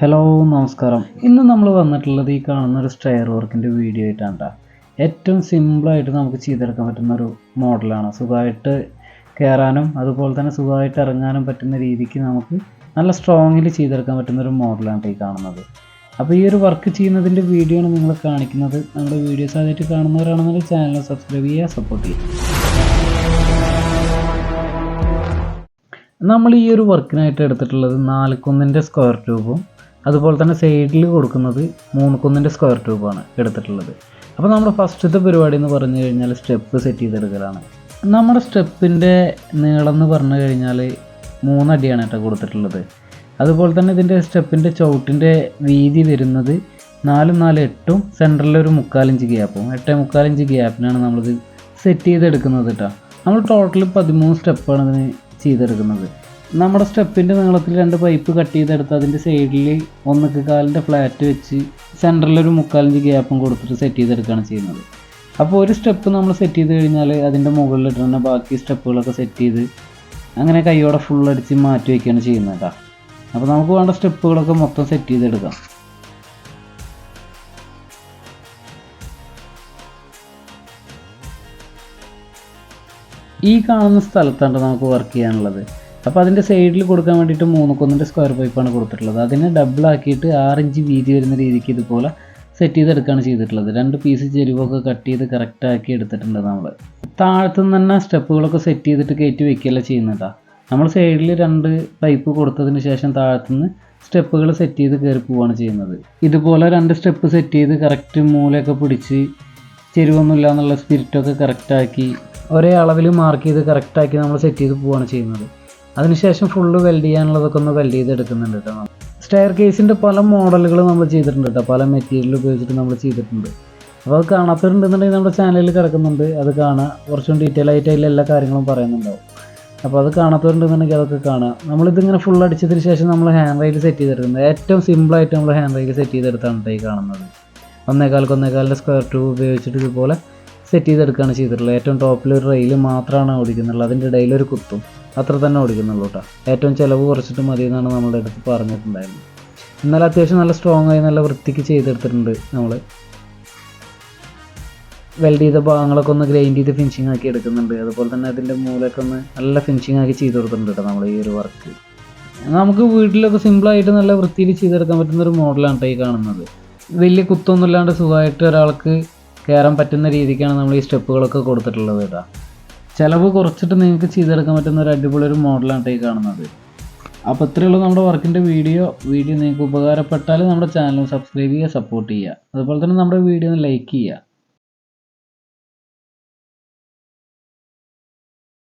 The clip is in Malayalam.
ഹലോ നമസ്കാരം. ഇന്ന് നമ്മൾ വന്നിട്ടുള്ളത് ഈ കാണുന്ന ഒരു സ്റ്റെയർ വർക്കിന്റെ വീഡിയോ ആയിട്ടാണ് കേട്ടോ ഏറ്റവും സിമ്പിളായിട്ട് നമുക്ക് ചെയ്തെടുക്കാൻ പറ്റുന്ന ഒരു മോഡലാണ് സുഖമായിട്ട് കയറാനും അതുപോലെ തന്നെ സുഖമായിട്ട് ഇറങ്ങാനും പറ്റുന്ന രീതിക്ക് നമുക്ക് നല്ല സ്ട്രോങ്ങിൽ ചെയ്തെടുക്കാൻ പറ്റുന്ന ഒരു മോഡലാണ് ഈ കാണുന്നത്. അപ്പോൾ ഈ ഒരു വർക്ക് ചെയ്യുന്നതിന്റെ വീഡിയോ ആണ് നിങ്ങൾ കാണിക്കുന്നത്. നമ്മുടെ വീഡിയോസ് ആദ്യമായിട്ട് കാണുന്നവരാണെന്നുള്ള ചാനൽ സബ്സ്ക്രൈബ് ചെയ്യുക സപ്പോർട്ട് ചെയ്യുക. നമ്മൾ ഈ ഒരു വർക്കിനായിട്ട് എടുത്തിട്ടുള്ളത് നാലുകൊന്നിന്റെ സ്ക്വയർ ട്യൂബും അതുപോലെ തന്നെ സൈഡിൽ കൊടുക്കുന്നത് മൂന്ന് കുന്നിന്റെ സ്ക്വയർ ട്യൂബാണ് എടുത്തിട്ടുള്ളത്. അപ്പോൾ നമ്മുടെ ഫസ്റ്റത്തെ പരിപാടി എന്ന് പറഞ്ഞു കഴിഞ്ഞാൽ സ്റ്റെപ്പ് സെറ്റ് ചെയ്തെടുക്കലാണ്. നമ്മുടെ സ്റ്റെപ്പിന്റെ നീളം എന്ന് പറഞ്ഞു കഴിഞ്ഞാൽ മൂന്നടിയാണ് കേട്ടോ കൊടുത്തിട്ടുള്ളത്. അതുപോലെ തന്നെ ഇതിന്റെ സ്റ്റെപ്പിന്റെ ചവിട്ടിന്റെ വീതി വരുന്നത് നാലും നാല് എട്ടും സെന്ററിൽ ഒരു മുക്കാലിഞ്ച് ഗ്യാപ്പും എട്ടേ മുക്കാലിഞ്ച് ഗ്യാപ്പിനാണ് നമ്മളിത് സെറ്റ് ചെയ്തെടുക്കുന്നത് കേട്ടോ. നമ്മൾ ടോട്ടൽ പതിമൂന്ന് സ്റ്റെപ്പാണ് ഇതിന് ചെയ്തെടുക്കുന്നത്. നമ്മുടെ സ്റ്റെപ്പിന്റെ നീളത്തിൽ രണ്ട് പൈപ്പ് കട്ട് ചെയ്തെടുത്ത് അതിന്റെ സൈഡിൽ ഒന്നൊക്കെ കാലിന്റെ ഫ്ലാറ്റ് വെച്ച് സെന്ററിൽ ഒരു മുക്കാലിഞ്ച് ഗ്യാപ്പും കൊടുത്തിട്ട് സെറ്റ് ചെയ്തെടുക്കുകയാണ് ചെയ്യുന്നത്. അപ്പോൾ ഒരു സ്റ്റെപ്പ് നമ്മൾ സെറ്റ് ചെയ്ത് കഴിഞ്ഞാൽ അതിന്റെ മുകളിലിട്ട് തന്നെ ബാക്കി സ്റ്റെപ്പുകളൊക്കെ സെറ്റ് ചെയ്ത് അങ്ങനെ കൈയോടെ ഫുൾ അടിച്ച് മാറ്റി വയ്ക്കുകയാണ് ചെയ്യുന്നത് കേട്ടോ അപ്പോൾ നമുക്ക് വേണ്ട സ്റ്റെപ്പുകളൊക്കെ മൊത്തം സെറ്റ് ചെയ്തെടുക്കാം. ഈ കാണുന്ന സ്ഥലത്താണ് നമുക്ക് വർക്ക് ചെയ്യാനുള്ളത്. അപ്പോൾ അതിന്റെ സൈഡിൽ കൊടുക്കാൻ വേണ്ടിയിട്ട് മൂന്ന് കൊന്നിന്റെ സ്ക്വയർ പൈപ്പാണ് കൊടുത്തിട്ടുള്ളത്. അതിനെ ഡബിൾ ആക്കിയിട്ട് ആറ് ഇഞ്ച് വീതി വരുന്ന രീതിക്ക് ഇതുപോലെ സെറ്റ് ചെയ്തെടുക്കുകയാണ് ചെയ്തിട്ടുള്ളത്. രണ്ട് പീസ് ചെരുവൊക്കെ കട്ട് ചെയ്ത് കറക്റ്റാക്കി എടുത്തിട്ടുണ്ട് നമ്മൾ താഴത്തു നിന്ന് തന്നെ സ്റ്റെപ്പുകളൊക്കെ സെറ്റ് ചെയ്തിട്ട് കയറ്റി വെക്കുകയല്ല ചെയ്യുന്നതാ. നമ്മൾ സൈഡിൽ രണ്ട് പൈപ്പ് കൊടുത്തതിന് ശേഷം താഴത്തുനിന്ന് സ്റ്റെപ്പുകൾ സെറ്റ് ചെയ്ത് കയറി പോവുകയാണ് ചെയ്യുന്നത്. ഇതുപോലെ രണ്ട് സ്റ്റെപ്പ് സെറ്റ് ചെയ്ത് കറക്റ്റ് മൂലയൊക്കെ പിടിച്ച് ചെരുവൊന്നുമില്ല എന്നുള്ള സ്പിരിറ്റൊക്കെ കറക്റ്റാക്കി ഒരേ അളവിൽ മാർക്ക് ചെയ്ത് കറക്റ്റാക്കി നമ്മൾ സെറ്റ് ചെയ്ത് പോവുകയാണ് ചെയ്യുന്നത്. അതിനുശേഷം ഫുള്ള് വെൽഡ് ചെയ്യാനുള്ളതൊക്കെ ഒന്ന് വെൽഡ് ചെയ്ത് എടുക്കുന്നുണ്ട് കേട്ടോ സ്റ്റെയർ കേസിന്റെ പല മോഡലുകൾ നമ്മൾ ചെയ്തിട്ടുണ്ട് കേട്ടോ പല മെറ്റീരിയൽ ഉപയോഗിച്ചിട്ട് നമ്മൾ ചെയ്തിട്ടുണ്ട്. അപ്പോൾ അത് കാണാത്തവരുണ്ടെന്നുണ്ടെങ്കിൽ നമ്മുടെ ചാനലിൽ കിടക്കുന്നുണ്ട്. അത് കാണാം. കുറച്ചും ഡീറ്റെയിൽ ആയിട്ട് അതിൽ എല്ലാ കാര്യങ്ങളും പറയുന്നുണ്ടാവും. അപ്പോൾ അത് കാണാത്തവരുണ്ടെന്നുണ്ടെങ്കിൽ അതൊക്കെ കാണാം. നമ്മളിതിങ്ങനെ ഫുൾ അടിച്ചതിന് ശേഷം നമ്മൾ ഹാൻഡ് റൈൽ സെറ്റ് ചെയ്തെടുക്കുന്നത്. ഏറ്റവും സിമ്പിളായിട്ട് നമ്മൾ ഹാൻഡ് റൈൽ സെറ്റ് ചെയ്തെടുത്താണ് ഈ കാണുന്നത്. ഒന്നേകാൽക്ക് ഒന്നേകാലിന്റെ സ്ക്വയർ ട്യൂബ് ഉപയോഗിച്ചിട്ട് ഇതുപോലെ സെറ്റ് ചെയ്തെടുക്കുകയാണ് ചെയ്തിട്ടുള്ളത്. ഏറ്റവും ടോപ്പിൽ ഒരു റെയിൽ മാത്രമാണ് ഓടിക്കുന്നുള്ളത് അതിന്റെ ഇടയിൽ ഒരു കുത്തും. അത്ര തന്നെ ഓടിക്കുന്നുള്ളൂ കേട്ടോ ഏറ്റവും ചിലവ് കുറച്ചിട്ട് മതി എന്നാണ് നമ്മുടെ അടുത്ത് പറഞ്ഞിട്ടുണ്ടായിരുന്നത്. എന്നാൽ അത്യാവശ്യം നല്ല സ്ട്രോങ് ആയി നല്ല വൃത്തിക്ക് ചെയ്തെടുത്തിട്ടുണ്ട് നമ്മൾ വെൽഡ് ചെയ്ത ഭാഗങ്ങളൊക്കെ ഒന്ന് ഗ്രൈൻഡ് ചെയ്ത് ഫിനിഷിംഗ് ആക്കി എടുക്കുന്നുണ്ട്. അതുപോലെ തന്നെ അതിന്റെ മൂലൊക്കെ ഒന്ന് നല്ല ഫിനിഷിംഗ് ആക്കി ചെയ്ത് കൊടുത്തിട്ടുണ്ട് കേട്ടോ നമ്മൾ ഈ ഒരു വർക്ക് നമുക്ക് വീട്ടിലൊക്കെ സിമ്പിളായിട്ട് നല്ല വൃത്തിയിൽ ചെയ്തെടുക്കാൻ പറ്റുന്ന ഒരു മോഡലാണ് കേട്ടോ ഈ കാണുന്നത്. വലിയ കുത്തൊന്നുമില്ലാണ്ട് സുഖമായിട്ട് ഒരാൾക്ക് കയറാൻ പറ്റുന്ന രീതിക്കാണ് നമ്മൾ ഈ സ്റ്റെപ്പുകളൊക്കെ കൊടുത്തിട്ടുള്ളത് കേട്ടോ ചിലവ് കുറച്ചിട്ട് നിങ്ങൾക്ക് ചെയ്തെടുക്കാൻ പറ്റുന്ന ഒരു അടിപൊളി ഒരു മോഡലാണ് ഈ കാണുന്നത്. അപ്പോൾ ഉള്ളൂ നമ്മുടെ വർക്കിന്റെ വീഡിയോ. വീഡിയോ നിങ്ങൾക്ക് ഉപകാരപ്പെട്ടാൽ നമ്മുടെ ചാനൽ സബ്സ്ക്രൈബ് ചെയ്യുക സപ്പോർട്ട് ചെയ്യുക. അതുപോലെ തന്നെ നമ്മുടെ വീഡിയോ ഒന്ന് ലൈക്ക് ചെയ്യുക.